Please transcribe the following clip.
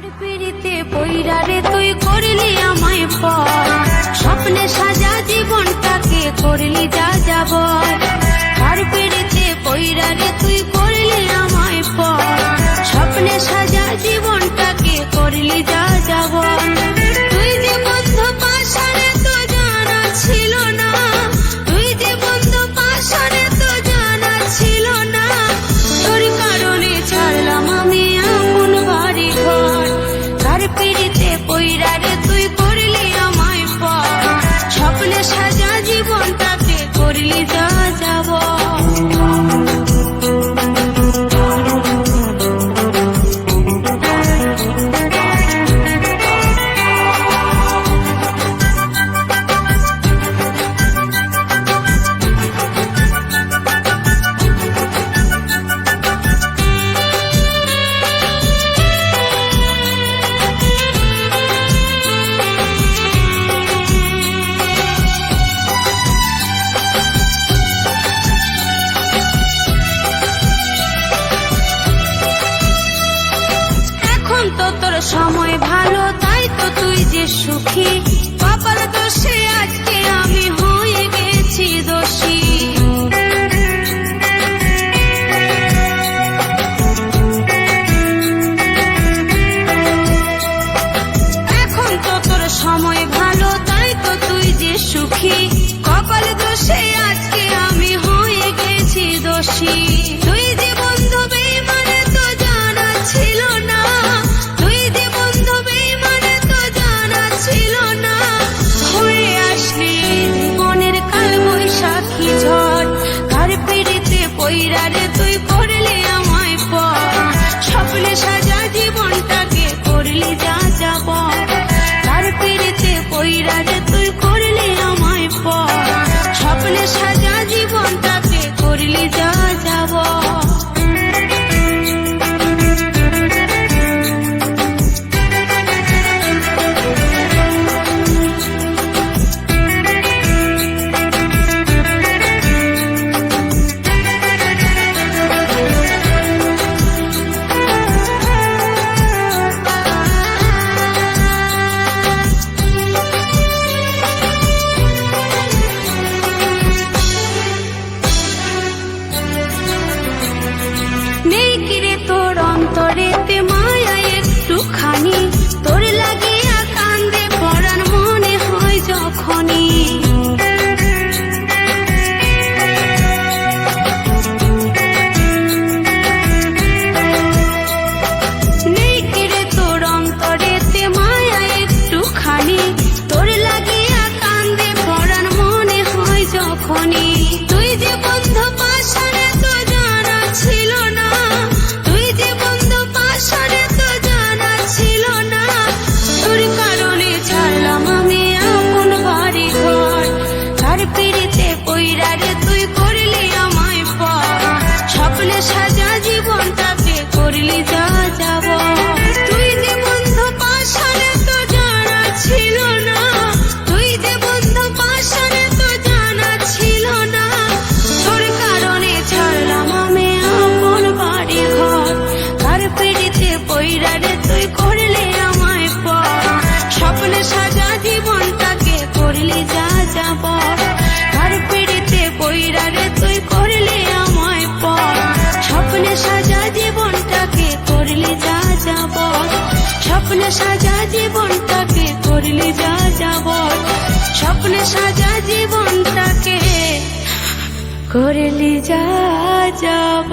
আমার পিড়িতে পইরা রে তুই করলি আমায় পর। স্বপ্নে সাজা জীবনটাকে করলি যা যাব পইরারে তুই করলি তো সময় ভালো, তাই তো তুই যে সুখী। কপাল দোষে আজকে আমি হয়ে গেছি দোষী। এখন তো তোর সময় ভালো, তাই তো তুই যে সুখী। যাব। করলি আমায় স্বপ্নে সাজা জীবনটাকে করলি যা যাব। স্বপ্নে সাজা জীবনটাকে করলি যা যাব। স্বপ্নে সাজা জীবনটাকে করলি যা যাব।